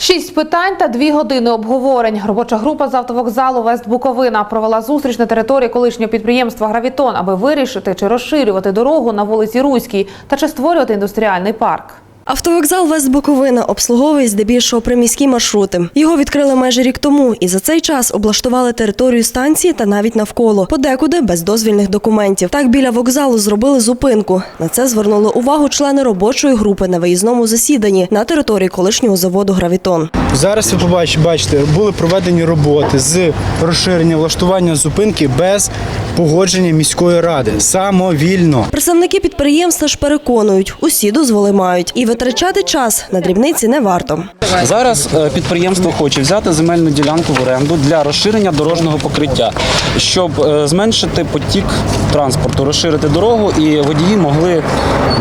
Шість питань та дві години обговорень. Робоча група з автовокзалу Вест Буковина провела зустріч на території колишнього підприємства Гравітон, аби вирішити, чи розширювати дорогу на вулиці Руській та чи створювати індустріальний парк. Автовокзал Вест Буковина обслуговує здебільшого приміські маршрути. Його відкрили майже рік тому, і за цей час облаштували територію станції та навіть навколо, подекуди без дозвільних документів. Так біля вокзалу зробили зупинку. На це звернули увагу члени робочої групи на виїзному засіданні на території колишнього заводу Гравітон. Зараз ви побач- бачите, були проведені роботи з розширення влаштування зупинки без погодження міської ради самовільно. Представники підприємства ж переконують, усі дозволи мають, і витрачати час на дрібниці не варто. Зараз е, підприємство хоче взяти земельну ділянку в оренду для розширення дорожнього покриття, щоб е, зменшити потік транспорту, розширити дорогу і водії могли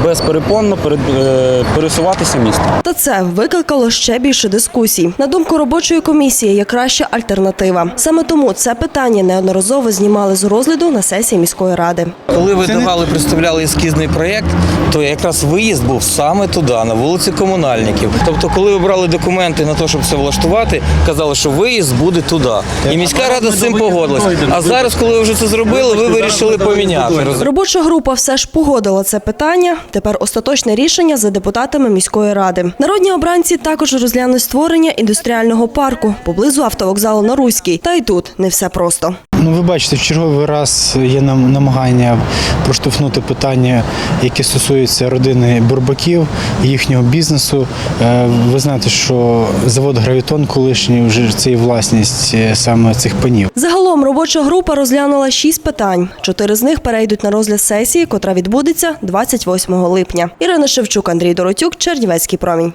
безперепонно е, пересуватися містом. Та це викликало ще більше дискусій. На думку робочої комісії, є краща альтернатива. Саме тому це питання неодноразово знімали з розгляду на сесії міської ради. Коли ви давали, представляли ескізний проєкт, то якраз виїзд був саме туди, на вулиці комунальників. Тобто, коли ви брали документи на те, щоб це влаштувати, казали, що виїзд буде туди. І міська рада з цим погодилась. А зараз, коли ви вже це зробили, ви вирішили поміняти. Робоча група все ж погодила це питання. Тепер остаточне рішення за депутатами міської ради. Народні обранці також розглянуть створення індустріального парку поблизу автовокзалу на Руській. Та й тут не все просто. Ну, ви бачите, в черговий раз є нам намагання проштовхнути питання, які стосуються родини Бурбаків, їхнього бізнесу. Е, Ви знаєте, що завод Гравітон колишній вже це і власність е, саме цих панів. Загалом робоча група розглянула шість питань. Чотири з них перейдуть на розгляд сесії, котра відбудеться 28 липня. Ірина Шевчук, Андрій Доротюк, Чернівецький промінь.